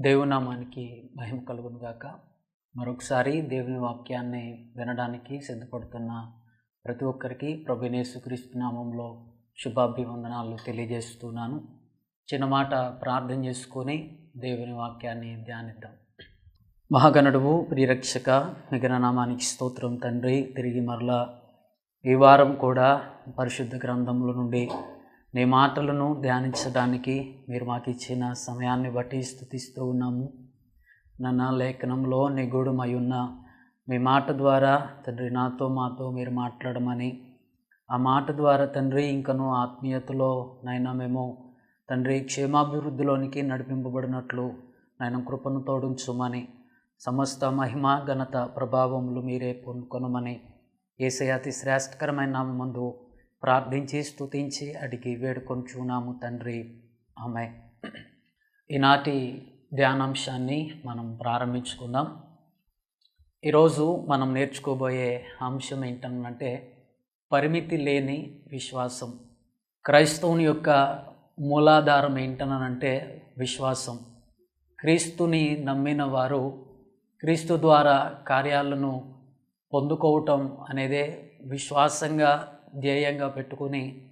దేవునామానికి మహిమ కలుగునుగాక మరొకసారి దేవుని వాక్యాన్ని వినడానికి సిద్ధపడుతున్న ప్రతి ఒక్కరికి ప్రభునేసుక్రీస్తు నామంలో శుభాభివందనాలు తెలియజేస్తున్నాను. చిన్న మాట ప్రార్థన చేసుకొని దేవుని వాక్యాన్ని ధ్యానిద్దాం. మహాగణుడువు ప్రియరక్షక మిగన నామానికి స్తోత్రం తండ్రి. తిరిగి మరలా ఈ వారం కూడా పరిశుద్ధ గ్రంథముల నుండి నీ మాటలను ధ్యానించడానికి మీరు మాకు ఇచ్చిన సమయాన్ని బట్టి స్థుతిస్తూ ఉన్నాము. నన్న లేఖనంలో నిగూఢమై ఉన్న మీ మాట ద్వారా తండ్రి నాతో మాతో మీరు మాట్లాడమని ఆ మాట ద్వారా తండ్రి ఇంకను ఆత్మీయతలో నైనా మేము తండ్రి క్షేమాభివృద్ధిలోనికి నడిపింపబడినట్లు నాయన కృపను తోడించుమని సమస్త మహిమ ఘనత ప్రభావములు మీరే పొందుకొనమని ఏసే అతి శ్రేష్టకరమైన మందు ప్రార్థించి స్తుతించి అడిగి వేడుకొంచున్నాము తండ్రి. ఆమె ఈనాటి ధ్యానాంశాన్ని మనం ప్రారంభించుకుందాం. ఈరోజు మనం నేర్చుకోబోయే అంశం ఏంటంటే పరిమితి లేని విశ్వాసం. క్రైస్తవుని యొక్క మూలాధారం ఏంటనంటే విశ్వాసం. క్రీస్తుని నమ్మిన వారు క్రీస్తు ద్వారా కార్యాలను పొందుకోవటం అనేదే విశ్వాసంగా ధ్యేయంగా పెట్టుకుని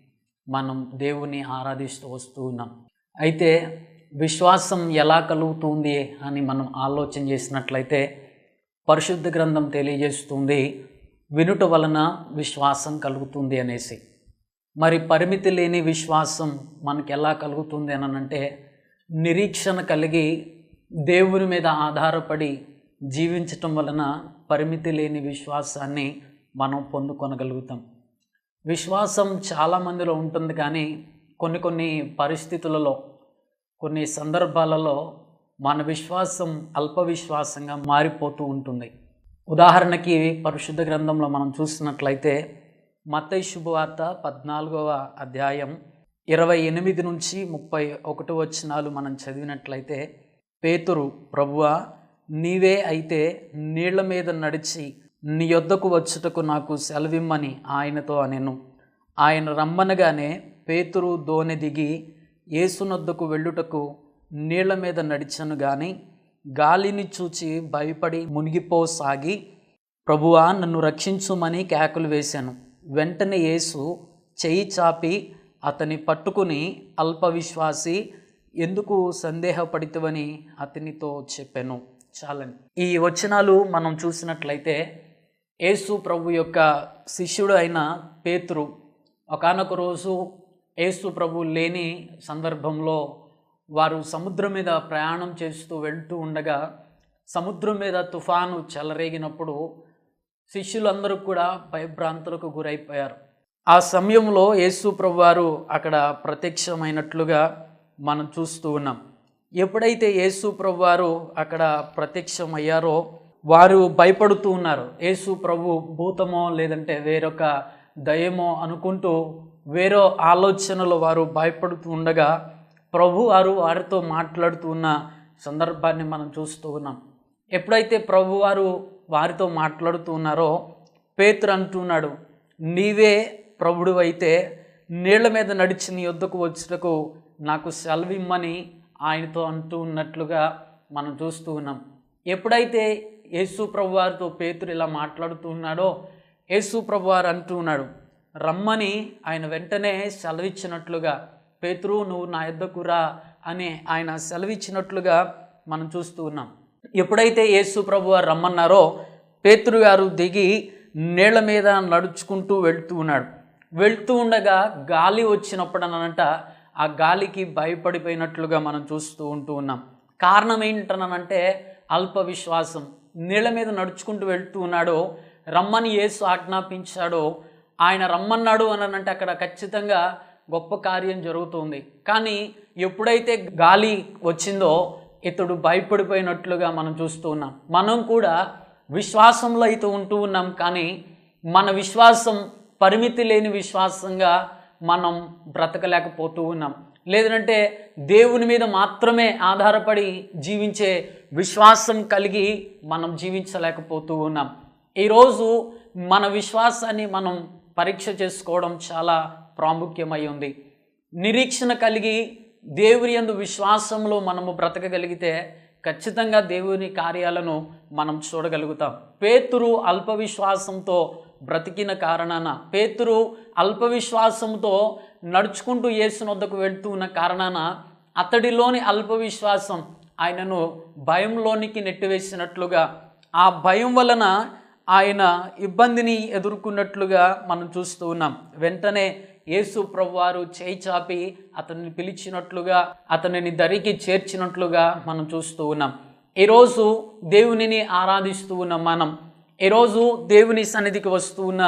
మనం దేవుని ఆరాధిస్తూ వస్తూ ఉన్నాం. అయితే విశ్వాసం ఎలా కలుగుతుంది అని మనం ఆలోచన చేసినట్లయితే పరిశుద్ధ గ్రంథం తెలియజేస్తుంది వినుట వలన విశ్వాసం కలుగుతుంది అనేసి. మరి పరిమితి లేని విశ్వాసం మనకి ఎలా కలుగుతుంది అని అంటే నిరీక్షణ కలిగి దేవుని మీద ఆధారపడి జీవించటం వలన పరిమితి లేని విశ్వాసాన్ని మనం పొందుకొనగలుగుతాం. విశ్వాసం చాలామందిలో ఉంటుంది కానీ కొన్ని కొన్ని పరిస్థితులలో కొన్ని సందర్భాలలో మన విశ్వాసం అల్ప విశ్వాసంగా మారిపోతూ ఉంటుంది. ఉదాహరణకి పరిశుద్ధ గ్రంథంలో మనం చూసినట్లయితే మతై శుభవార్త పద్నాలుగవ అధ్యాయం ఇరవై ఎనిమిది నుంచి ముప్పై ఒకటి వచ్చినాలు మనం చదివినట్లయితే పేతురు ప్రభువ నీవే అయితే నీళ్ళ మీద నడిచి నీ యొద్దకు వచ్చుటకు నాకు సెలవిమ్మని ఆయనతో అనెను. ఆయన రమ్మనగానే పేతురు దోనె దిగి ఏసునొద్దకు వెళ్ళుటకు నీళ్ళ మీద నడిచను గాని గాలిని చూచి భయపడి మునిగిపోసాగి ప్రభువా నన్ను రక్షించుమని కేకలు వేశాను వెంటనే యేసు చెయ్యి చాపి అతని పట్టుకుని అల్పవిశ్వాసి ఎందుకు సందేహపడితవని అతనితో చెప్పాను. చాలని ఈ వచనాలు మనం చూసినట్లయితే యేసు ప్రభు యొక్క శిష్యుడు అయిన పేతురు ఒకనొక రోజు యేసు ప్రభు లేని సందర్భంలో వారు సముద్రం మీద ప్రయాణం చేస్తూ వెళ్తూ ఉండగా సముద్రం మీద తుఫాను చెలరేగినప్పుడు శిష్యులందరూ కూడా భయభ్రాంతులకు గురైపోయారు. ఆ సమయంలో యేసు ప్రభు వారు అక్కడ ప్రత్యక్షమైనట్లుగా మనం చూస్తూ ఉన్నాం. ఎప్పుడైతే యేసు ప్రభు వారు అక్కడ ప్రత్యక్షమయ్యారో వారు భయపడుతూ ఉన్నారు. యేసు ప్రభు భూతమో లేదంటే వేరొక దయమో అనుకుంటూ వేరో ఆలోచనలో వారు భయపడుతూ ఉండగా ప్రభు వారు వారితో మాట్లాడుతూ ఉన్న సందర్భాన్ని మనం చూస్తూ ఉన్నాం. ఎప్పుడైతే ప్రభు వారు వారితో మాట్లాడుతూ ఉన్నారో పేతురు అంటున్నాడు నీవే ప్రభుడు అయితే నీళ్ళ మీద నడిచి నీ వద్దకు వచ్చుటకు నాకు సెలవిమ్మని ఆయనతో అంటూ ఉన్నట్లుగా మనం చూస్తూ ఉన్నాం. ఎప్పుడైతే యేసు ప్రభు వారితో పేతురు ఇలా మాట్లాడుతూ ఉన్నాడో యేసు ప్రభు వారు అంటూ ఉన్నాడు రమ్మని ఆయన వెంటనే సెలవిచ్చినట్లుగా పేతురు నువ్వు నా యొద్దకు రా అని ఆయన సెలవిచ్చినట్లుగా మనం చూస్తూ ఉన్నాం. ఎప్పుడైతే యేసు ప్రభు వారు రమ్మన్నారో పేతురు గారు దిగి నీళ్ళ మీద నడుచుకుంటూ వెళ్తూ ఉన్నాడు. వెళ్తూ ఉండగా గాలి వచ్చినప్పుడనంట ఆ గాలికి భయపడిపోయినట్లుగా మనం చూస్తూ ఉంటూ ఉన్నాం. కారణం ఏంటనంటే అల్ప విశ్వాసం. నీళ్ళ మీద నడుచుకుంటూ వెళ్తూ ఉన్నాడో రమ్మని యేసు ఆజ్ఞాపించాడో ఆయన రమ్మన్నాడు అని అంటే అక్కడ ఖచ్చితంగా గొప్ప కార్యం జరుగుతుంది. కానీ ఎప్పుడైతే గాలి వచ్చిందో ఇతడు భయపడిపోయినట్లుగా మనం చూస్తూ ఉన్నాం. మనం కూడా విశ్వాసంలో అయితే ఉంటూ ఉన్నాం కానీ మన విశ్వాసం పరిమితి లేని విశ్వాసంగా మనం బ్రతకలేకపోతూ ఉన్నాం. లేదంటే దేవుని మీద మాత్రమే ఆధారపడి జీవించే విశ్వాసం కలిగి మనం జీవించలేకపోతూ ఉన్నాం. ఈరోజు మన విశ్వాసాన్ని మనం పరీక్ష చేసుకోవడం చాలా ప్రాముఖ్యమై ఉంది. నిరీక్షణ కలిగి దేవుని యందు విశ్వాసంలో మనము బ్రతకగలిగితే ఖచ్చితంగా దేవుని కార్యాలను మనం చూడగలుగుతాం. పేతురు అల్ప విశ్వాసంతో బ్రతికిన కారణాన పేతురు అల్ప విశ్వాసంతో నడుచుకుంటూ యేసునొద్దకు వెళ్తూ ఉన్న కారణాన అతడిలోని అల్ప విశ్వాసం ఆయనను భయంలోనికి నెట్టివేసినట్లుగా ఆ భయం వలన ఆయన ఇబ్బందిని ఎదుర్కొన్నట్లుగా మనం చూస్తూ ఉన్నాం. వెంటనే యేసు ప్రభువారు చేయి చాపి అతన్ని పిలిచినట్లుగా అతనిని దరికి చేర్చినట్లుగా మనం చూస్తూ ఉన్నాం. ఈరోజు దేవునిని ఆరాధిస్తూ ఉన్న మనం ఈరోజు దేవుని సన్నిధికి వస్తూ ఉన్న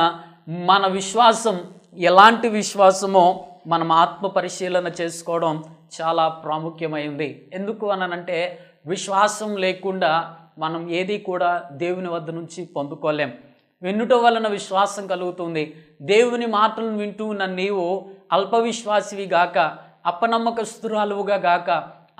మన విశ్వాసం ఎలాంటి విశ్వాసమో మనం ఆత్మ పరిశీలన చేసుకోవడం చాలా ప్రాముఖ్యమైంది. ఎందుకు అనంటే విశ్వాసం లేకుండా మనం ఏది కూడా దేవుని వద్ద నుంచి పొందుకోలేం. వినుట వలన విశ్వాసం కలుగుతుంది. దేవుని మాటలను వింటూ ఉన్న నీవు అల్ప విశ్వాసివి గాక అపనమ్మకస్తురాలువుగా గాక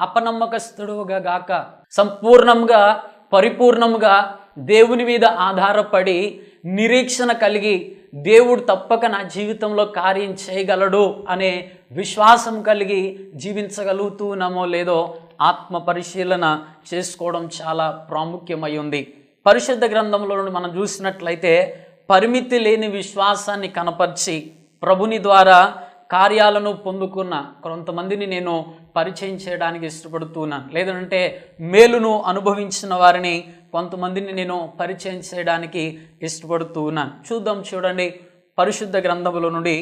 అపనమ్మకస్తుడువుగా గాక సంపూర్ణంగా పరిపూర్ణంగా దేవుని మీద ఆధారపడి నిరీక్షణ కలిగి దేవుడు తప్పక నా జీవితంలో కార్యం చేయగలడు అనే విశ్వాసం కలిగి జీవించగలుగుతున్నామో లేదో ఆత్మ పరిశీలన చేసుకోవడం చాలా ప్రాముఖ్యమై ఉంది. పరిశుద్ధ గ్రంథంలో నుండి మనం చూసినట్లయితే పరిమితి లేని విశ్వాసాన్ని కనపరిచి ప్రభుని ద్వారా కార్యాలను పొందుకున్న కొంతమందిని నేను పరిచయం చేయడానికి ఇష్టపడుతున్నాను. లేదంటే మేలును అనుభవించిన వారిని కొంతమందిని నేను పరిచయం చేయడానికి ఇష్టపడుతూ ఉన్నాను చూద్దాం చూడండి పరిశుద్ధ గ్రంథముల నుండి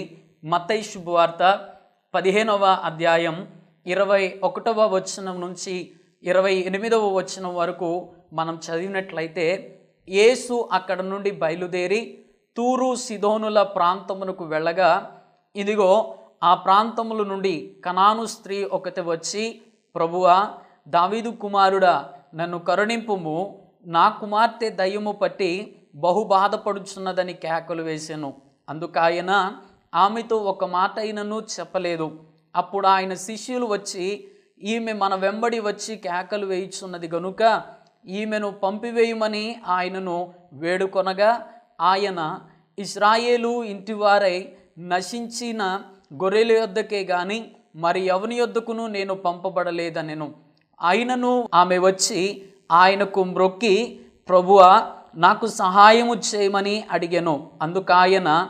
మతై శుభవార్త పదిహేనవ అధ్యాయం ఇరవై ఒకటవ వచనం నుంచి ఇరవై ఎనిమిదవ వచనం వరకు మనం చదివినట్లయితే యేసు అక్కడ నుండి బయలుదేరి తూరు సిదోనుల ప్రాంతమునకు వెళ్ళగా ఇదిగో ఆ ప్రాంతముల నుండి కనాను స్త్రీ ఒకటి వచ్చి ప్రభువా దావీదు కుమారుడా నన్ను కరుణింపుము. నా కుమార్తె దయ్యము పట్టి బహు బాధపడుచున్నదని కేకలు వేశాను అందుకాయన ఆమెతో ఒక మాట అయినను చెప్పలేదు. అప్పుడు ఆయన శిష్యులు వచ్చి ఈమె మన వెంబడి వచ్చి కేకలు వేయుచున్నది గనుక ఈమెను పంపివేయమని ఆయనను వేడుకొనగా ఆయన ఇస్రాయేలు ఇంటివారై నశించిన గొర్రెల యొద్దకే గాని మరి ఎవని యొద్దకును నేను పంపబడలేదనెను. ఆయనను ఆమె వచ్చి ఆయనకు మ్రొక్కి ప్రభువా నాకు సహాయము చేయమని అడిగాను. అందుకాయన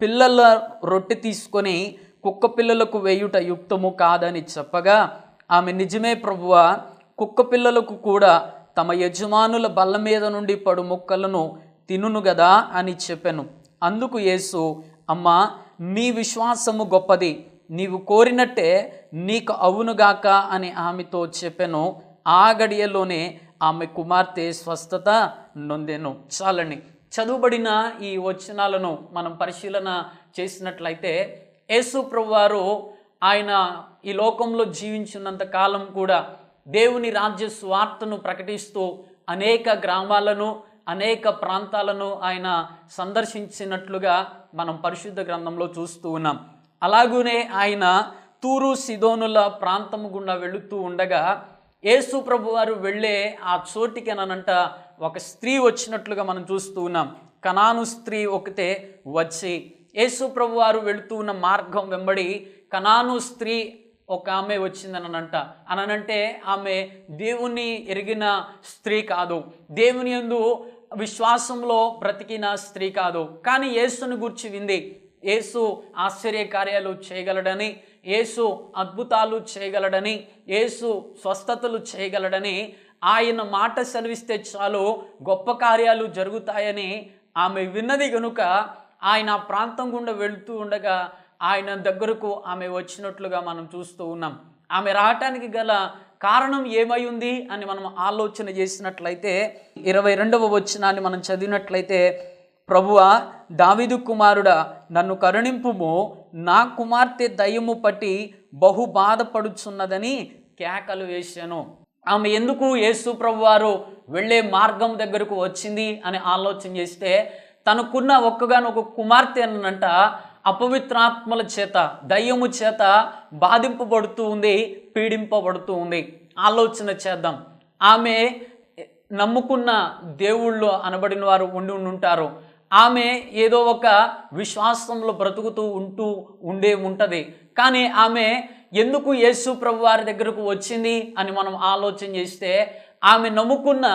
పిల్లల రొట్టె తీసుకొని కుక్క పిల్లలకు వేయుట యుక్తము కాదని చెప్పగా ఆమె నిజమే ప్రభువ కుక్క పిల్లలకు కూడా తమ యజమానుల బల్ల మీద నుండి పడు ముక్కలను తినును గదా అని చెప్పాను. అందుకు యేసు అమ్మా నీ విశ్వాసము గొప్పది. నీవు కోరినట్టే నీకు అవునుగాక అని ఆమెతో చెప్పాను. ఆ గడియలోనే ఆమె కుమార్తె స్వస్థత నొందెను. చాలండి. చదువుబడిన ఈ వచనాలను మనం పరిశీలన చేసినట్లయితే యేసు ప్రభువారు ఆయన ఈ లోకంలో జీవించినంత కాలం కూడా దేవుని రాజ్య స్వార్థను ప్రకటిస్తూ అనేక గ్రామాలను అనేక ప్రాంతాలను ఆయన సందర్శించినట్లుగా మనం పరిశుద్ధ గ్రంథంలో చూస్తూ ఉన్నాం. అలాగూనే ఆయన తూరు సిదోనుల ప్రాంతం గుండా వెళుతూ ఉండగా యేసు ప్రభు వారు వెళ్ళే ఆ చోటికి అనంట ఒక స్త్రీ వచ్చినట్లుగా మనం చూస్తూ ఉన్నాం. కనాను స్త్రీ ఒకతే వచ్చి యేసు ప్రభు వారు వెళుతూ ఉన్న మార్గం వెంబడి కనాను స్త్రీ ఒక ఆమె వచ్చిందనంట అననంటే ఆమె దేవుని ఎరిగిన స్త్రీ కాదు. దేవుని యందు విశ్వాసంలో బ్రతికిన స్త్రీ కాదు. కానీ యేసుని గుర్చి వింది. యేసు ఆశ్చర్య కార్యాలు చేయగలడని యేసు అద్భుతాలు చేయగలడని యేసు స్వస్థతలు చేయగలడని ఆయన మాట సెలవిస్తే చాలు గొప్ప కార్యాలు జరుగుతాయని ఆమె విన్నది కనుక ఆయన ప్రాంతం గుండా వెళుతూ ఉండగా ఆయన దగ్గరకు ఆమె వచ్చినట్లుగా మనం చూస్తూ ఉన్నాం. ఆమె రావటానికి గల కారణం ఏమై ఉంది అని మనం ఆలోచన చేసినట్లయితే ఇరవై రెండవ వచనాన్ని మనం చదివినట్లయితే ప్రభువా దావిదు కుమారుడా నన్ను కరుణింపుము. నా కుమార్తె దయ్యము పట్టి బహు బాధపడుచున్నదని కేకలు వేశాను. ఆమె ఎందుకు యేసు ప్రభువారు వెళ్ళే మార్గం దగ్గరకు వచ్చింది అని ఆలోచన చేస్తే తనకున్న ఒక్కగానొక కుమార్తె అనంట అపవిత్రాత్మల చేత దయ్యము చేత బాధింపబడుతూ ఉంది పీడింపబడుతూ ఉంది. ఆలోచన చేద్దాం. ఆమె నమ్ముకున్న దేవుళ్ళు అనబడిన వారు ఉండి ఉంటారు ఆమె ఏదో ఒక విశ్వాసంలో బ్రతుకుతూ ఉంటూ ఉండే ఉంటుంది. కానీ ఆమె ఎందుకు యేసు ప్రభు వారి దగ్గరకు వచ్చింది అని మనం ఆలోచన చేస్తే ఆమె నమ్ముకున్న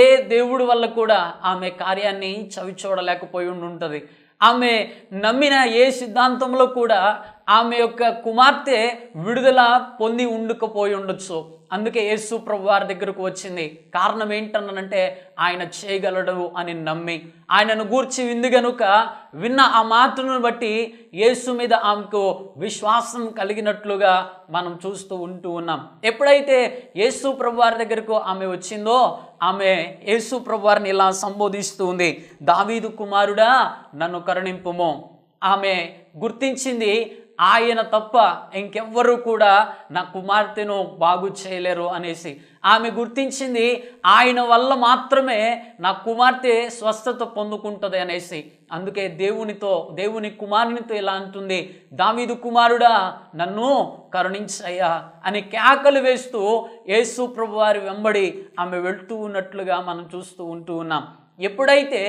ఏ దేవుడి వల్ల కూడా ఆమె కార్యాన్ని చవి చూడలేకపోయి ఉంటుంది ఆమె నమ్మిన ఏ సిద్ధాంతంలో కూడా ఆమె యొక్క కుమార్తె విడుదల పొంది ఉండుకపోయి ఉండొచ్చు. అందుకే యేసు ప్రభు వారి దగ్గరకు వచ్చింది. కారణం ఏంటన్నానంటే ఆయన చేయగలడు అని నమ్మి. ఆయనను గూర్చి వింది గనుక విన్న ఆ మాటను బట్టి యేసు మీద ఆమెకు విశ్వాసం కలిగినట్లుగా మనం చూస్తూ ఉంటూ ఉన్నాం. ఎప్పుడైతే యేసు ప్రభు వారి దగ్గరకు ఆమె వచ్చిందో ఆమె యేసు ప్రభు వారిని ఇలా సంబోధిస్తూ ఉంది. దావీదు కుమారుడా నన్ను కరుణింపుము. ఆమె గుర్తించింది ఆయన తప్ప ఇంకెవ్వరూ కూడా నా కుమార్తెను బాగు చేయలేరు అనేసి. ఆమె గుర్తించింది ఆయన వల్ల మాత్రమే నా కుమార్తె స్వస్థత పొందుకుంటుంది అనేసి. అందుకే దేవునితో దేవుని కుమారునితో ఇలా అంటుంది. దావీదు కుమారుడా నన్ను కరుణించయ్యా అని కేకలు వేస్తూ యేసు ప్రభు వారి వెంబడి ఆమె వెళ్తూ ఉన్నట్లుగా మనం చూస్తూ ఉంటూ ఉన్నాం. ఎప్పుడైతే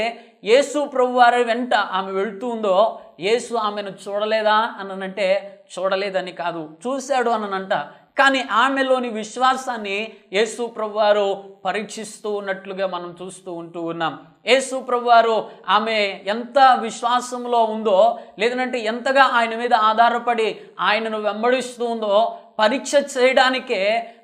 యేసు ప్రభు వారి వెంట ఆమె వెళ్తూ ఉందో యేసు ఆమెను చూడలేదా అనంటే చూడలేదని కాదు. చూశాడు అనంట కానీ ఆమెలోని విశ్వాసాన్ని యేసు ప్రభువారు పరీక్షిస్తూ ఉన్నట్లుగా మనం చూస్తూ ఉంటూ ఉన్నాం. యేసు ప్రభువారు ఆమె ఎంత విశ్వాసంలో ఉందో లేదంటే ఎంతగా ఆయన మీద ఆధారపడి ఆయనను వెంబడిస్తూ ఉందో పరీక్ష చేయడానికే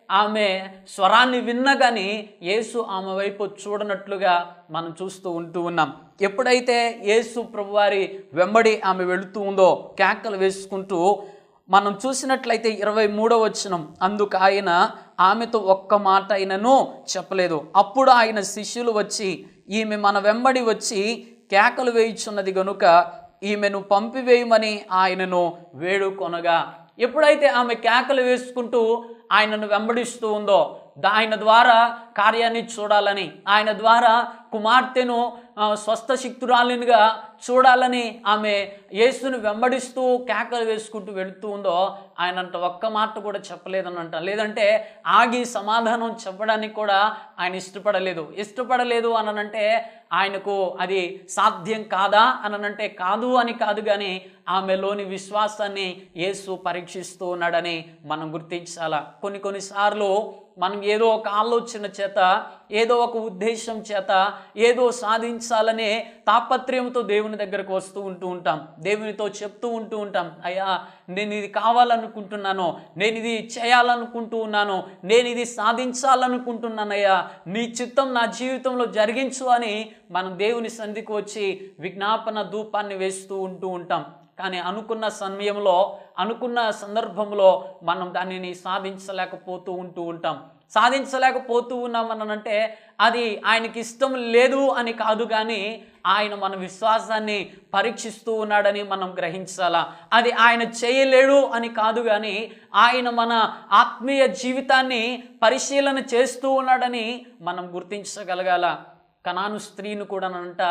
ఆమె స్వరాన్ని విన్నగాని కానీ యేసు ఆమె వైపు చూడనట్లుగా మనం చూస్తూ ఉంటూ ఉన్నాం. ఎప్పుడైతే యేసు ప్రభువారి వెంబడి ఆమె వెళుతూ ఉందో కేకలు వేసుకుంటూ మనం చూసినట్లయితే ఇరవై మూడవ వచనం అందుకు ఆయన ఆమెతో ఒక్క మాట అయినను చెప్పలేదు. అప్పుడు ఆయన శిష్యులు వచ్చి ఈమె మన వెంబడి వచ్చి కేకలు వేయుచున్నది గనుక ఈమెను పంపివేయమని ఆయనను వేడుకొనగా ఎప్పుడైతే ఆమె కేకలు వేసుకుంటూ ఆయనను వెంబడిస్తూ ఉందో ఆయన ద్వారా కార్యాన్ని చూడాలని ఆయన ద్వారా కుమార్తెను స్వస్థ శక్తురాలినిగా చూడాలని ఆమె యేసుని వెంబడిస్తూ కేకలు వేసుకుంటూ వెళుతూ ఉందో ఆయన ఒక్క మాట కూడా చెప్పలేదనంట లేదంటే ఆగి సమాధానం చెప్పడానికి కూడా ఆయన ఇష్టపడలేదు. ఇష్టపడలేదు అననంటే ఆయనకు అది సాధ్యం కాదా అననంటే కాదు అని కాదు కానీ ఆమెలోని విశ్వాసాన్ని యేసు పరీక్షిస్తూ ఉన్నాడని మనం గుర్తించాలా? కొన్ని కొన్నిసార్లు మనం ఏదో ఒక ఆలోచన చేత ఏదో ఒక ఉద్దేశం చేత ఏదో సాధించాలనే తాపత్రయంతో దేవుని దేవుని దగ్గరకు వస్తూ ఉంటూ ఉంటాం. దేవునితో చెప్తూ ఉంటూ ఉంటాం. అయ్యా నేను ఇది కావాలనుకుంటున్నాను నేను ఇది చేయాలనుకుంటూ ఉన్నాను నేను ఇది సాధించాలనుకుంటున్నానయ్యా నీ చిత్తం నా జీవితంలో జరిగించు అని మనం దేవుని సంధికి వచ్చి విజ్ఞాపన ధూపాన్ని వేస్తూ ఉంటూ ఉంటాం. కానీ అనుకున్న సమయంలో అనుకున్న సందర్భంలో మనం దానిని సాధించలేకపోతూ ఉంటూ ఉంటాం. సాధించలేకపోతూ ఉన్నామనంటే అది ఆయనకి ఇష్టం లేదు అని కాదు కానీ ఆయన మన విశ్వాసాన్ని పరీక్షిస్తూ ఉన్నాడని మనం గ్రహించాలా? అది ఆయన చేయలేడు అని కాదు కానీ ఆయన మన ఆత్మీయ జీవితాన్ని పరిశీలన చేస్తూ ఉన్నాడని మనం గుర్తించగలగాల. కనాను స్త్రీని కూడా అంట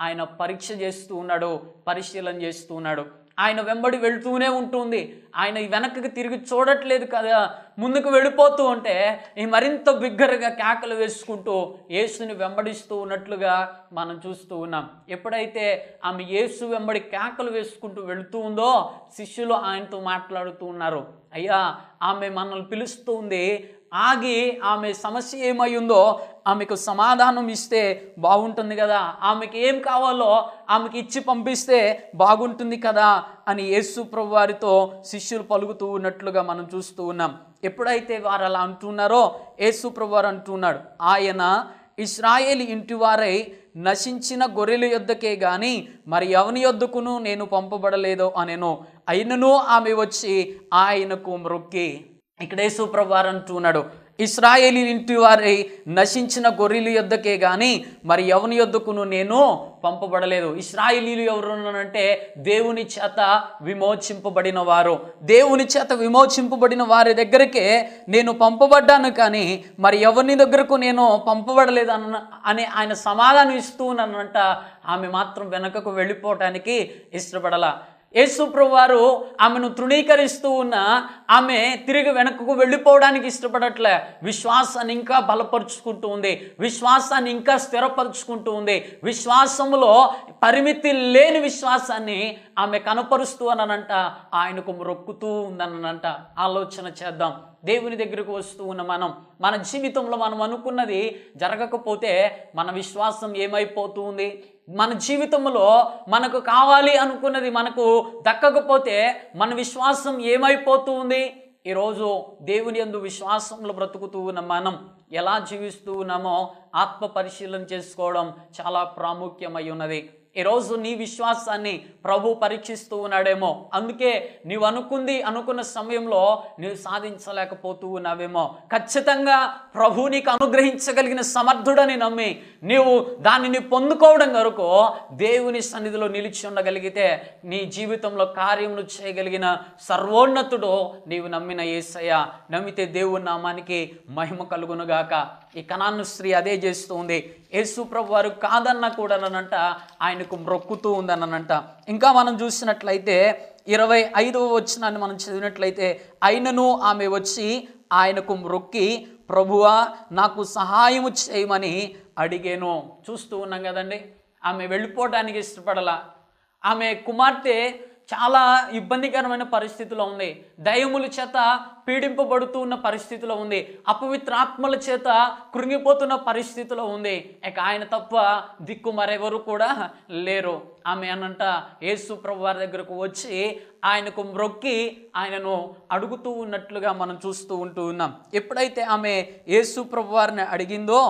ఆయన పరీక్ష చేస్తూ ఉన్నాడు పరిశీలన చేస్తూ ఉన్నాడు. ఆయన వెంబడి వెళుతూనే ఉంటుంది. ఆయన వెనక్కి తిరిగి చూడట్లేదు కదా. ముందుకు వెళ్ళిపోతూ ఉంటే ఈ మరింత బిగ్గరగా కేకలు వేసుకుంటూ యేసుని వెంబడిస్తూ ఉన్నట్లుగా మనం చూస్తూ ఉన్నాం. ఎప్పుడైతే ఆమె యేసు వెంబడి కేకలు వేసుకుంటూ వెళుతూ ఉందో శిష్యులు ఆయనతో మాట్లాడుతూ ఉన్నారు. అయ్యా ఆమె మనల్ని పిలుస్తుంది ఆగి ఆమె సమస్య ఏమై ఉందో ఆమెకు సమాధానం ఇస్తే బాగుంటుంది కదా. ఆమెకి ఏం కావాలో ఆమెకి ఇచ్చి పంపిస్తే బాగుంటుంది కదా అని యేసు ప్రభు వారితో శిష్యులు పలుకుతూ ఉన్నట్లుగా మనం చూస్తూ ఉన్నాం. ఎప్పుడైతే వారు అలా అంటున్నారో యేసు ప్రభు వారు అంటున్నాడు ఆయన ఇస్రాయేల్ ఇంటివారై నశించిన గొర్రెల యొద్దకే గాని మరి ఎవని యొద్దకును నేను పంపబడలేదో అనేను. అయినను ఆమె వచ్చి ఆయనకు మ్రొక్కి ఇక్కడ యేసు అంటూ వారు అంటున్నాడు. ఇస్రాయేలీ ఇంటి వారి నశించిన గొర్రెల యొద్దకే కానీ మరి ఎవని యొద్దకును నేను పంపబడలేదు. ఇస్రాయేలీలు ఎవరు అంటే దేవుని చేత విమోచింపబడిన వారు. దేవుని చేత విమోచింపబడిన వారి దగ్గరకే నేను పంపబడ్డాను కానీ మరి ఎవరిని దగ్గరకు నేను పంపబడలేదు అన్న అని ఆయన సమాధానం ఇస్తూ ఉన్నానంట ఆమె మాత్రం వెనకకు వెళ్ళిపోవటానికి ఇష్టపడలా. యేసుప్రభు వారు ఆమెను తృణీకరిస్తూ ఉన్న ఆమె తిరిగి వెనకకు వెళ్ళిపోవడానికి ఇష్టపడట్లే. విశ్వాసాన్ని ఇంకా బలపరుచుకుంటూ ఉంది. విశ్వాసాన్ని ఇంకా స్థిరపరుచుకుంటూ ఉంది. విశ్వాసములో పరిమితి లేని విశ్వాసాన్ని ఆమె కనపరుస్తూ అనంట ఆయనకు మొక్కుతూ ఉందనంట ఆలోచన చేద్దాం. దేవుని దగ్గరకు వస్తూ ఉన్న మనం మన జీవితంలో మనం అనుకున్నది జరగకపోతే మన విశ్వాసం ఏమైపోతుంది? మన జీవితంలో మనకు కావాలి అనుకున్నది మనకు దక్కకపోతే మన విశ్వాసం ఏమైపోతుంది? ఈరోజు దేవుని యందు విశ్వాసంలో బ్రతుకుతూ ఉన్న మనం ఎలా జీవిస్తూ ఉన్నామో ఆత్మ పరిశీలన చేసుకోవడం చాలా ప్రాముఖ్యమై ఉన్నది. ఈరోజు నీ విశ్వాసాన్ని ప్రభు పరీక్షిస్తూ ఉన్నాడేమో. అందుకే నీవు అనుకుంది అనుకున్న సమయంలో నీవు సాధించలేకపోతూ ఉన్నావేమో. ఖచ్చితంగా ప్రభు నీకు అనుగ్రహించగలిగిన సమర్థుడని నమ్మి నీవు దానిని పొందుకోవడం వరకు దేవుని సన్నిధిలో నిలిచి ఉండగలిగితే నీ జీవితంలో కార్యములు చేయగలిగిన సర్వోన్నతుడు నీవు నమ్మిన ఏసయ్య. నమ్మితే దేవుని నామానికి మహిమ కలుగునుగాక. ఈ కణాను స్త్రీ అదే చేస్తూ ఉంది. యేసు ప్రభు వారు కాదన్నా కూడానంట ఆయనకు మ్రొక్కుతూ ఉందనంట ఇంకా మనం చూసినట్లయితే ఇరవై ఐదవ వచ్చినాన్ని మనం చదివినట్లయితే అయినను ఆమె వచ్చి ఆయనకు మ్రొక్కి ప్రభువా నాకు సహాయము చేయమని అడిగాను. చూస్తూ ఉన్నాం కదండి. ఆమె వెళ్ళిపోవడానికి ఇష్టపడలా. ఆమె కుమార్తె చాలా ఇబ్బందికరమైన పరిస్థితిలో ఉంది. దయముల చేత పీడింపబడుతూ ఉన్న పరిస్థితిలో ఉంది. అపవిత్రాత్మల చేత కృంగిపోతున్న పరిస్థితిలో ఉంది. ఇక ఆయన తప్ప దిక్కు మరెవరు కూడా లేరు. ఆమె అనంట యేసు ప్రభు వారి దగ్గరకు వచ్చి ఆయనకు మ్రొక్కి ఆయనను అడుగుతూ ఉన్నట్లుగా మనం చూస్తూ ఉంటూ ఉన్నాం. ఎప్పుడైతే ఆమె యేసు ప్రభు వారిని అడిగిందో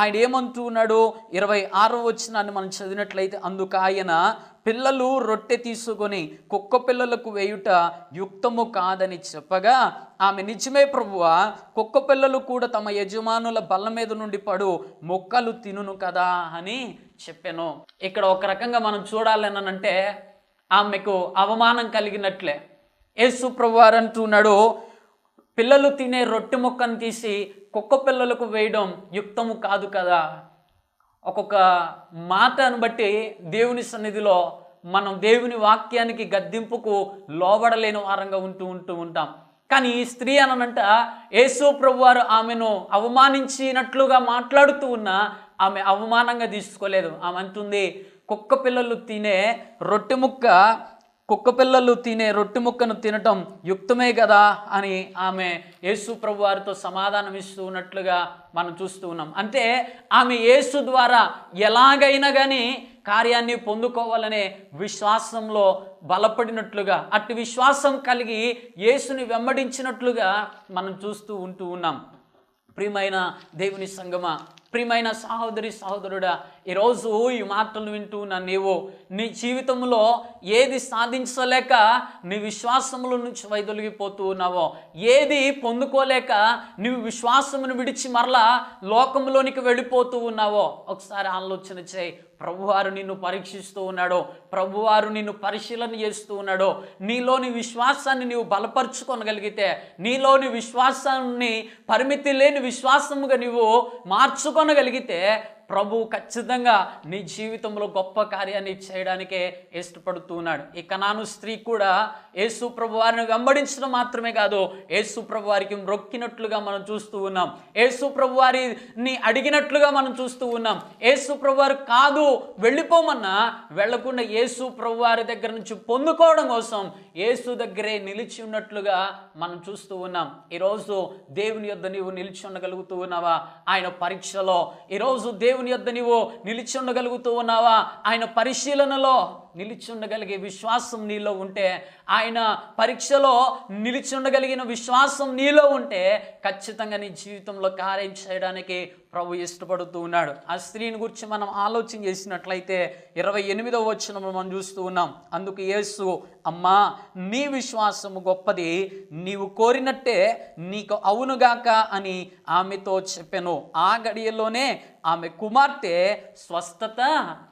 ఆయన ఏమంటూ ఉన్నాడు? ఇరవై ఆరో వచ్చినాన్ని మనం చదివినట్లయితే అందుకు ఆయన పిల్లలు రొట్టె తీసుకొని కుక్క పిల్లలకు వేయుట యుక్తము కాదని చెప్పగా ఆమె నిజమే ప్రభువ కుక్క పిల్లలు కూడా తమ యజమానుల బల్ల మీద నుండి పడు మొక్కలు తినును కదా అని చెప్పాను. ఇక్కడ ఒక రకంగా మనం చూడాలనంటే ఆమెకు అవమానం కలిగినట్లే. యేసు ప్రభు అంటున్నాడు పిల్లలు తినే రొట్టె ముక్కను తీసి కుక్క పిల్లలకు వేయడం యుక్తము కాదు కదా ఒక్కొక్క మాటను బట్టి దేవుని సన్నిధిలో మనం దేవుని వాక్యానికి గద్దింపుకు లోబడలేని వారంగా ఉంటూ ఉంటూ ఉంటాం. కానీ ఈ స్త్రీ అనంట యేసు ప్రభు వారు ఆమెను అవమానించినట్లుగా మాట్లాడుతూ ఉన్నా ఆమె అవమానంగా తీసుకోలేదు. ఆమె అంటుంది కుక్క పిల్లలు తినే రొట్టె ముక్క కుక్క పిల్లలు తినే రొట్టె ముక్కను తినటం యుక్తమే కదా అని ఆమె యేసు ప్రభు వారితో సమాధానం ఇస్తూ ఉన్నట్లుగా మనం చూస్తూ ఉన్నాం. అంటే ఆమె యేసు ద్వారా ఎలాగైనా కానీ కార్యాన్ని పొందుకోవాలనే విశ్వాసంలో బలపడినట్లుగా అట్టి విశ్వాసం కలిగి యేసుని వెంబడించినట్లుగా మనం చూస్తూ ఉంటూ ఉన్నాం. ప్రియమైన దేవుని సంగమ ప్రియమైన సహోదరి సహోదరుడా ఈరోజు ఈ మాటలు వింటూ ఉన్న నీవు నీ జీవితంలో ఏది సాధించలేక నీ విశ్వాసముల నుంచి వైదొలిగిపోతూ ఉన్నావో ఏది పొందుకోలేక నీవు విశ్వాసమును విడిచి మరలా లోకంలోనికి వెళ్ళిపోతూ ఉన్నావో ఒకసారి ఆలోచన చేయి. ప్రభువారు నిన్ను పరీక్షిస్తూ ఉన్నాడో. ప్రభువారు నిన్ను పరిశీలన చేస్తూ ఉన్నాడో. నీలోని విశ్వాసాన్ని నీవు బలపరుచుకోనగలిగితే నీలోని విశ్వాసాన్ని పరిమితి లేని విశ్వాసముగా నీవు మార్చుకొనగలిగితే ప్రభు ఖచ్చితంగా నీ జీవితంలో గొప్ప కార్యాన్ని చేయడానికే ఇష్టపడుతూ ఉన్నాడు. ఈ కనాను స్త్రీ కూడా యేసు ప్రభు వారిని వెంబడించడం మాత్రమే కాదు యేసు ప్రభు వారికి మొక్కినట్లుగా మనం చూస్తూ ఉన్నాం. యేసు ప్రభు వారిని అడిగినట్లుగా మనం చూస్తూ ఉన్నాం. యేసు ప్రభు వారు కాదు వెళ్ళిపోమన్నా వెళ్ళకుండా యేసు ప్రభు వారి దగ్గర నుంచి పొందుకోవడం కోసం యేసు దగ్గరే నిలిచి ఉన్నట్లుగా మనం చూస్తూ ఉన్నాం. ఈరోజు దేవుని యొద్ద నీవు నిలిచి ఉండగలుగుతూ ఉన్నావా? ఆయన పరీక్షలో ఈరోజు దేవుని యొద్ద నీవు నిలిచి ఉండగలుగుతూ ఉన్నావా? ఆయన పరిశీలనలో నిలిచుండగలిగే విశ్వాసం నీలో ఉంటే ఆయన పరీక్షలో నిలిచుండగలిగిన విశ్వాసం నీలో ఉంటే ఖచ్చితంగా నీ జీవితంలో కార్యం చేయడానికి ప్రభు ఇష్టపడుతూ ఉన్నాడు. ఆ స్త్రీని గురించి మనం ఆలోచన చేసినట్లయితే ఇరవై ఎనిమిదవ వచ్చిన మనం చూస్తూ ఉన్నాం. అందుకు యేసు అమ్మా నీ విశ్వాసము గొప్పది. నీవు కోరినట్టే నీకు అవునుగాక అని ఆమెతో చెప్పాను. ఆ గడియలోనే ఆమె కుమార్తె స్వస్థత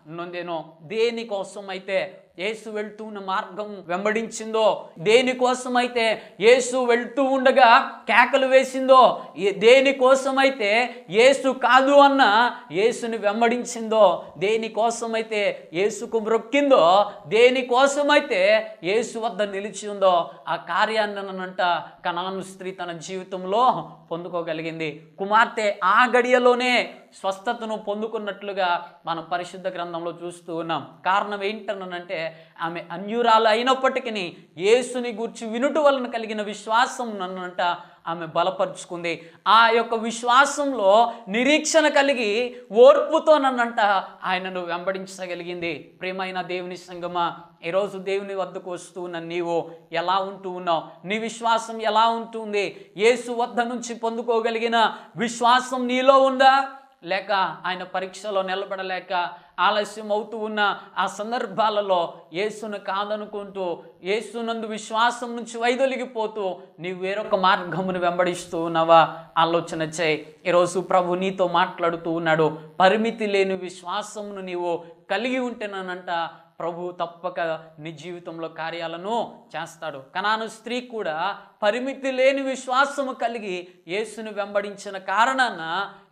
నొందేను. దేనికోసం అయితే యేసు వెళ్తూ ఉన్న మార్గం వెంబడించిందో దేనికోసమైతే యేసు వెళ్తూ ఉండగా కేకలు వేసిందో ఏ- దేనికోసమైతే యేసు కాదు అన్న యేసుని వెంబడించిందో దేనికోసమైతే యేసుకు మ్రొక్కిందో దేనికోసమైతే యేసు వద్ద నిలిచి ఉందో ఆ కార్యాన్నంట కనాను స్త్రీ తన జీవితంలో పొందుకోగలిగింది. కుమార్తె ఆ గడియలోనే స్వస్థతను పొందుకున్నట్లుగా మనం పరిశుద్ధ గ్రంథంలో చూస్తూ ఉన్నాం. కారణం ఏంటనంటే ఆమె అన్యురాలు అయినప్పటికీ యేసుని గూర్చి వినుట వలన కలిగిన విశ్వాసం నన్నంట ఆమె బలపరుచుకుంది. ఆ యొక్క విశ్వాసంలో నిరీక్షణ కలిగి ఓర్పుతో నన్నంట ఆయనను వెంబడించగలిగింది. ప్రేమైన దేవుని సంగమా ఈరోజు దేవుని వద్దకు వస్తూ ఉన్న నీవు ఎలా ఉంటూ ఉన్నావు? నీ విశ్వాసం ఎలా ఉంటుంది యేసు వద్ద నుంచి పొందుకోగలిగిన విశ్వాసం నీలో ఉందా? లేక ఆయన పరీక్షలో నిలబడలేక ఆలస్యం అవుతూ ఉన్న ఆ సందర్భాలలో యేసును కాదనుకుంటూ యేసునందు విశ్వాసం నుంచి వైదొలిగిపోతూ నీవు వేరొక మార్గమును వెంబడిస్తూ ఉన్నావా? ఆలోచన చేయి. ఈరోజు ప్రభు నీతో మాట్లాడుతూ ఉన్నాడు. పరిమితి లేని విశ్వాసమును నీవు కలిగి ఉంటేనంట ప్రభు తప్పక నీ జీవితంలో కార్యాలను చేస్తాడు. కనాను స్త్రీ కూడా పరిమితి లేని విశ్వాసము కలిగి యేసును వెంబడించిన కారణాన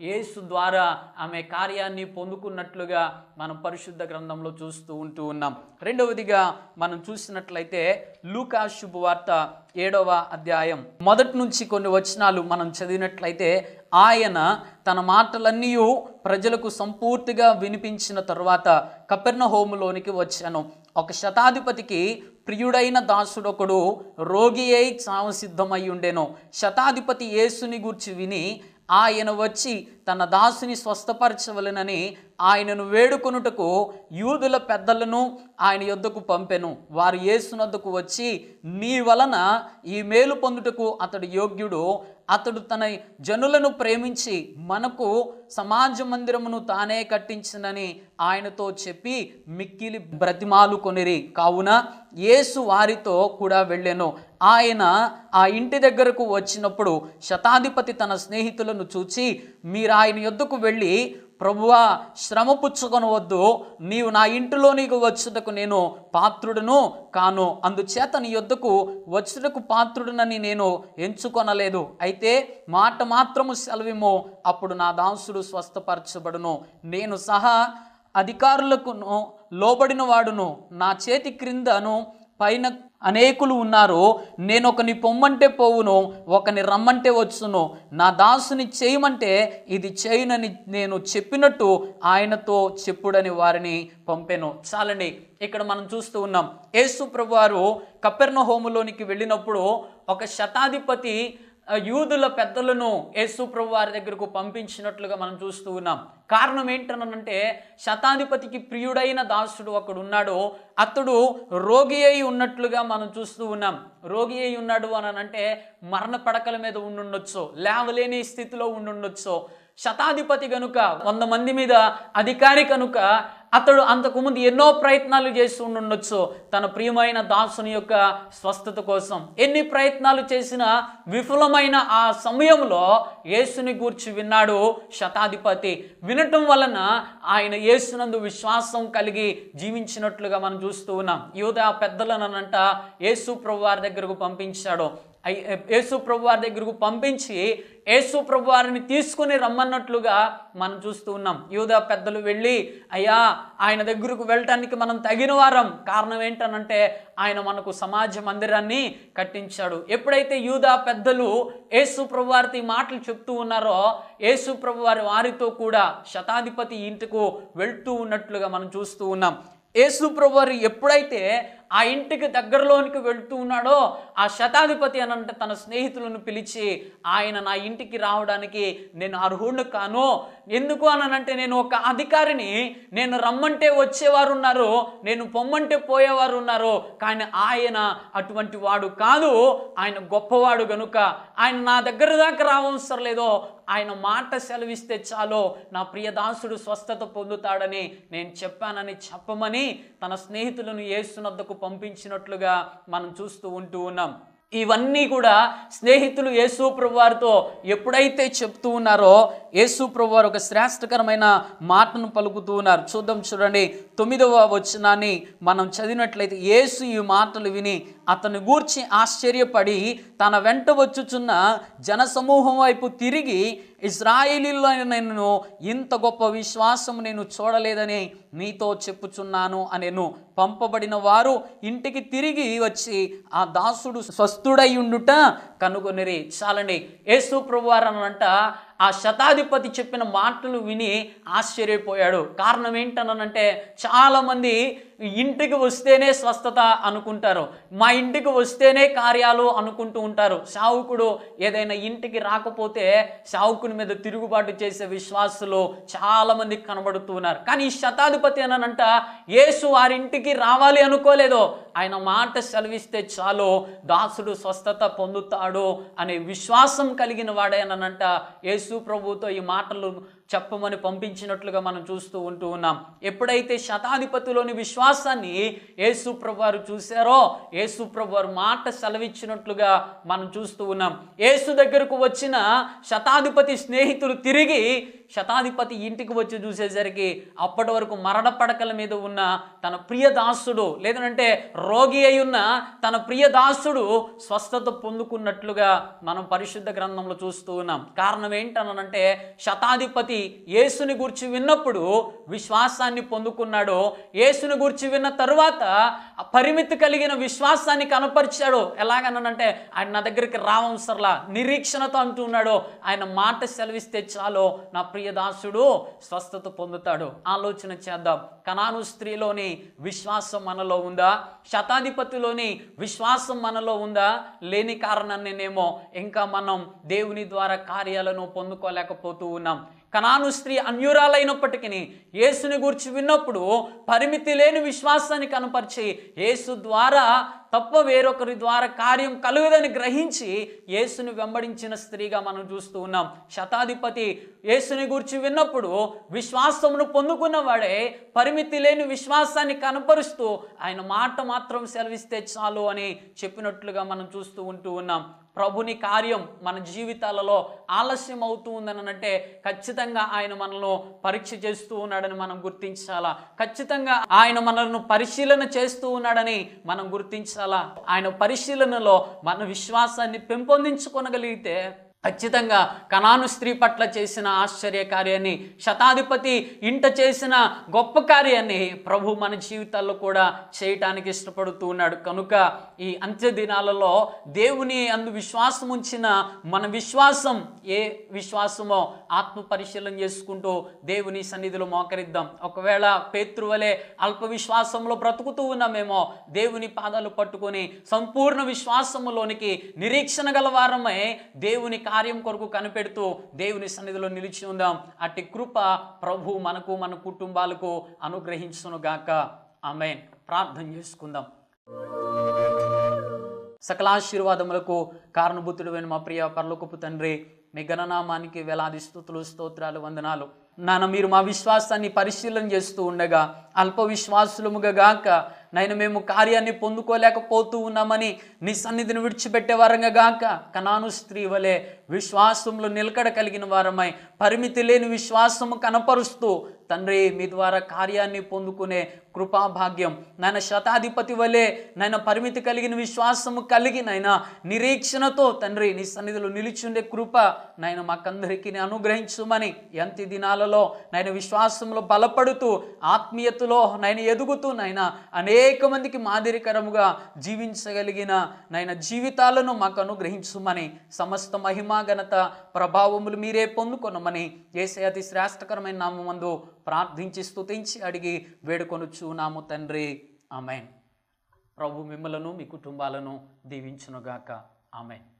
యేసు ద్వారా ఆమె కార్యాన్ని పొందుకున్నట్లుగా మనం పరిశుద్ధ గ్రంథంలో చూస్తూ ఉంటూ ఉన్నాం. రెండవదిగా మనం చూసినట్లయితే లూకా శుభవార్త ఏడవ అధ్యాయం. మొదటి నుంచి కొన్ని వచనాలు మనం చదివినట్లయితే ఆయన తన మాటలన్నీ ప్రజలకు సంపూర్తిగా వినిపించిన తరువాత కపెర్ణ హోములోనికి వచ్చాను. ఒక శతాధిపతికి ప్రియుడైన దాసుడొకడు రోగి అయి చావు సిద్ధమై ఉండెను. శతాధిపతి యేసుని గూర్చి విని ఆయన వచ్చి తన దాసుని స్వస్థపరచవలెనని ఆయనను వేడుకొనుటకు యూదుల పెద్దలను ఆయన యొద్దకు పంపెను. వారు యేసునొద్దకు వచ్చి నీ వలన ఈ మేలు పొందుటకు అతడు యోగ్యుడు. అతడు తన జనులను ప్రేమించి మనకు సమాజ మందిరమును తానే కట్టించినని ఆయనతో చెప్పి మిక్కిలి బ్రతిమాలు కొనిరి. కావున యేసు వారితో కూడా వెళ్ళాను. ఆయన ఆ ఇంటి దగ్గరకు వచ్చినప్పుడు శతాధిపతి తన స్నేహితులను చూచి మీరు ఆయన యొద్దకు వెళ్ళి ప్రభువా శ్రమ పుచ్చుకొనవద్దు నీవు నా ఇంటిలో నీకు వచ్చుటకు నేను పాత్రుడును కాను. అందుచేత నీ యొద్దకు వచ్చుటకు పాత్రుడునని నేను ఎంచుకొనలేదు. అయితే మాట మాత్రము సెలవిమో అప్పుడు నా దాసుడు స్వస్థపరచబడును. నేను సహా అధికారులకును లోబడిన వాడును నా చేతి క్రిందను పైన అనేకులు ఉన్నారు నేను ఒకని పొమ్మంటే పోవును ఒకని రమ్మంటే వచ్చును. నా దాసుని చేయమంటే ఇది చేయనని నేను చెప్పినట్టు ఆయనతో చెప్పుడని వారిని పంపెను. చాలండి ఇక్కడ మనం చూస్తూ ఉన్నాం. యేసు ప్రభు వారు కపెర్ణ హోములోనికి వెళ్ళినప్పుడు ఒక శతాధిపతి యూదుల పెద్దలను యేసు ప్రభు వారి దగ్గరకు పంపించినట్లుగా మనం చూస్తూ ఉన్నాం. కారణం ఏంటనంటే శతాధిపతికి ప్రియుడైన దాసుడు ఒకడు ఉన్నాడు అతడు రోగి అయి ఉన్నట్లుగా మనం చూస్తూ ఉన్నాం. రోగి అయి ఉన్నాడు అనంటే మరణ పడకల మీద ఉండుండొచ్చు లేవలేని స్థితిలో ఉండుండొచ్చు. శతాధిపతి కనుక వంద మంది మీద అధికారి కనుక అతడు అంతకుముందు ఎన్నో ప్రయత్నాలు చేసి ఉండుండొచ్చు తన ప్రియమైన దాసుని యొక్క స్వస్థత కోసం ఎన్ని ప్రయత్నాలు చేసినా విఫలమైన ఆ సమయంలో యేసుని గూర్చి విన్నాడు శతాధిపతి. వినటం వలన ఆయన యేసునందు విశ్వాసం కలిగి జీవించినట్లుగా మనం చూస్తూ ఉన్నాం. యోధా పెద్దలనంట యేసు ప్రభు వారి దగ్గరకు పంపించాడు. యేసు ప్రభు వారి దగ్గరకు పంపించి యేసు ప్రభు వారిని తీసుకుని రమ్మన్నట్లుగా మనం చూస్తూ ఉన్నాం. యూదా పెద్దలు వెళ్ళి అయ్యా ఆయన దగ్గరకు వెళ్ళటానికి మనం తగిన వారం. కారణం ఏంటనంటే ఆయన మనకు సమాజ మందిరాన్ని కట్టించాడు. ఎప్పుడైతే యూదా పెద్దలు యేసు ప్రభు వారితో ఈ మాటలు చెప్తూ ఉన్నారో యేసు ప్రభు వారి వారితో కూడా శతాధిపతి ఇంటికి వెళ్తూ ఉన్నట్లుగా మనం చూస్తూ ఉన్నాం. యేసు ప్రభు వారు ఎప్పుడైతే ఆ ఇంటికి దగ్గరలోనికి వెళ్తూ ఉన్నాడో ఆ శతాధిపతి అనంటే తన స్నేహితులను పిలిచి ఆయన నా ఇంటికి రావడానికి నేను అర్హుడు కాను. ఎందుకు అనంటే నేను ఒక అధికారిని. నేను రమ్మంటే వచ్చేవారు ఉన్నారు నేను పొమ్మంటే పోయేవారు ఉన్నారు కానీ ఆయన అటువంటి వాడు కాదు. ఆయన గొప్పవాడు గనుక. ఆయన నా దగ్గర దాకా రావసరం లేదో ఆయన మాట సెలవిస్తే చాలు. నా ప్రియదాసుడు స్వస్థత పొందుతాడని నేను చెప్పానని చెప్పమని తన స్నేహితులను ఏసునద్దకు పంపించినట్లుగా మనం చూస్తూ ఉంటూ ఉన్నాం. ఇవన్నీ కూడా స్నేహితులు యేసు ఎప్పుడైతే చెప్తూ ఉన్నారో యేసు ఒక శ్రేష్టకరమైన మాటను పలుకుతూ ఉన్నారు. చూద్దాం చూడండి తొమ్మిదవ వచనాన్ని మనం చదివినట్లయితే యేసు ఈ మాటలు విని అతను గూర్చి ఆశ్చర్యపడి తన వెంట వచ్చుచున్న జనసమూహం వైపు తిరిగి ఇజ్రాయేలీలో నేను ఇంత గొప్ప విశ్వాసం నేను చూడలేదని నీతో చెప్పుచున్నాను అనేను. పంపబడిన వారు ఇంటికి తిరిగి వచ్చి ఆ దాసుడు స్వస్థుడై ఉండుట కనుగొనిరి. చాలండి. యేసు ప్రభు వారు అనంట ఆ శతాధిపతి చెప్పిన మాటలు విని ఆశ్చర్యపోయాడు. కారణం ఏంటనంటే చాలామంది ఇంటికి వస్తేనే స్వస్థత అనుకుంటారు. మా ఇంటికి వస్తేనే కార్యాలు అనుకుంటూ ఉంటారు. సావుకుడు ఏదైనా ఇంటికి రాకపోతే సావుకుని మీద తిరుగుబాటు చేసే విశ్వాసులు చాలామంది కనబడుతూ ఉన్నారు. కానీ ఈ శతాధిపతి అనంట యేసు వారింటికి రావాలి అనుకోలేదు. ఆయన మాట సెలవిస్తే చాలు దాసుడు స్వస్థత పొందుతాడు అనే విశ్వాసం కలిగిన వాడేననంట యేసు ప్రభుతో ఈ మాటలు చెప్పమని పంపించినట్లుగా మనం చూస్తూ ఉంటూ ఉన్నాం. ఎప్పుడైతే శతాధిపతిలోని విశ్వాసాన్ని యేసుప్రభువారు చూశారో యేసుప్రభువారు మాట సెలవిచ్చినట్లుగా మనం చూస్తూ ఉన్నాం. యేసు దగ్గరకు వచ్చిన శతాధిపతి స్నేహితులు తిరిగి శతాధిపతి ఇంటికి వచ్చి చూసేసరికి అప్పటి వరకు మరణ పడకల మీద ఉన్న తన ప్రియ దాసుడు లేదంటే రోగి అయి ఉన్న తన ప్రియ దాసుడు స్వస్థత పొందుకున్నట్లుగా మనం పరిశుద్ధ గ్రంథంలో చూస్తూ ఉన్నాం. కారణం ఏంటనంటే శతాధిపతి యేసుని గురించి విన్నప్పుడు విశ్వాసాన్ని పొందుకున్నాడు యేసుని గురించి విన్న తరువాత పరిమితి కలిగిన విశ్వాసాన్ని కనపరిచాడో ఎలాగనంటే ఆయన నా దగ్గరికి రావంసర్లా నిరీక్షణతో అంటున్నాడో ఆయన మాట సెలవిస్తే చాలో నా ప్రియదాసుడు స్వస్థత పొందుతాడు. ఆలోచన చేద్దాం. కనాను స్త్రీలోని విశ్వాసం మనలో ఉందా? శతాధిపతిలోని విశ్వాసం మనలో ఉందా? లేని కారణాన్నేమో ఇంకా మనం దేవుని ద్వారా కార్యాలను పొందుకోలేకపోతూ ఉన్నాం. కనాను స్త్రీ అన్యురాలైనప్పటికీ యేసుని గురించి విన్నప్పుడు పరిమితి లేని విశ్వాసాన్ని కనపరిచి యేసు ద్వారా తప్ప వేరొకరి ద్వారా కార్యం కలుగుదని గ్రహించి యేసుని వెంబడించిన స్త్రీగా మనం చూస్తూ ఉన్నాం. శతాధిపతి యేసుని గురించి విన్నప్పుడు విశ్వాసమును పొందుకున్న వాడే పరిమితి లేని విశ్వాసాన్ని కనపరుస్తూ ఆయన మాట మాత్రం సెలవిస్తే చాలు అని చెప్పినట్లుగా మనం చూస్తూ ఉంటూ ఉన్నాం. ప్రభుని కార్యం మన జీవితాలలో ఆలస్యం అవుతూ ఉందని అంటే ఖచ్చితంగా ఆయన మనల్ని పరీక్ష చేస్తూ ఉన్నాడని మనం గుర్తించాలా? ఖచ్చితంగా ఆయన మనల్ని పరిశీలన చేస్తూ ఉన్నాడని మనం గుర్తించాలి? ఆయన పరిశీలనలో మన విశ్వాసాన్ని పెంపొందించుకొనగలిగితే ఖచ్చితంగా కణాను స్త్రీ పట్ల చేసిన ఆశ్చర్య కార్యాన్ని శతాధిపతి ఇంట చేసిన గొప్ప కార్యాన్ని ప్రభు మన జీవితాల్లో కూడా చేయటానికి ఇష్టపడుతూ ఉన్నాడు. కనుక ఈ అంత్య దినాలలో దేవుని అందు విశ్వాసం ఉంచిన మన విశ్వాసం ఏ విశ్వాసమో ఆత్మ పరిశీలన చేసుకుంటూ దేవుని సన్నిధిలో మోకరిద్దాం. ఒకవేళ పేతృవలే అల్ప విశ్వాసంలో బ్రతుకుతూ ఉన్నామేమో దేవుని పాదాలు పట్టుకొని సంపూర్ణ విశ్వాసములోనికి నిరీక్షణ గలవారమై దేవుని కార్యం కొరకు కనిపెడుతూ దేవుని సన్నిధిలో నిలిచి ఉందాం. అట్టి కృప ప్రభు మనకు మన కుటుంబాలకు అనుగ్రహించునుగాక ఆమె ప్రార్థన చేసుకుందాం. సకలాశీర్వాదములకు కారణభూతుడైన మా ప్రియ పరలోకపు తండ్రి మీ గణనామానికి వేలాది స్థుతులు స్తోత్రాలు వందనాలు. నాన్న మీరు మా విశ్వాసాన్ని పరిశీలన చేస్తూ ఉండగా అల్ప విశ్వాసులముగా గాక నైనా మేము కార్యాన్ని పొందుకోలేకపోతూ ఉన్నామని నీ సన్నిధిని విడిచిపెట్టే వారంగా గాక. కనాను స్త్రీ వలె విశ్వాసంలో నిలకడ కలిగిన వారమై పరిమితి లేని విశ్వాసము కనపరుస్తూ తండ్రి మీ ద్వారా కార్యాన్ని పొందుకునే కృపాభాగ్యం. నాయన శతాధిపతి వలె నాయన పరిమితి కలిగిన విశ్వాసము కలిగి నాయన నిరీక్షణతో తండ్రి నీ సన్నిధిలో నిలిచుండే కృప నాయన మాకందరికీ అనుగ్రహించుమని ఎంతి దినాలలో నాయన విశ్వాసంలో బలపడుతూ ఆత్మీయతలో నాయన ఎదుగుతూ నాయన అనేక మందికి మాదిరికరముగా జీవించగలిగిన నాయన జీవితాలను మాకు అనుగ్రహించుమని సమస్త మహిమా ఘనత ప్రభావములు మీరే పొందుకొనమని ఏసే అతి శ్రేష్టకరమైన నామందు ప్రార్థించి స్తుతించి అడిగి వేడుకొనుచు చూనాము తండ్రి. ఆమెన్. ప్రభు మిమ్మలను మీ కుటుంబాలను దీవించునుగాక. ఆమెన్.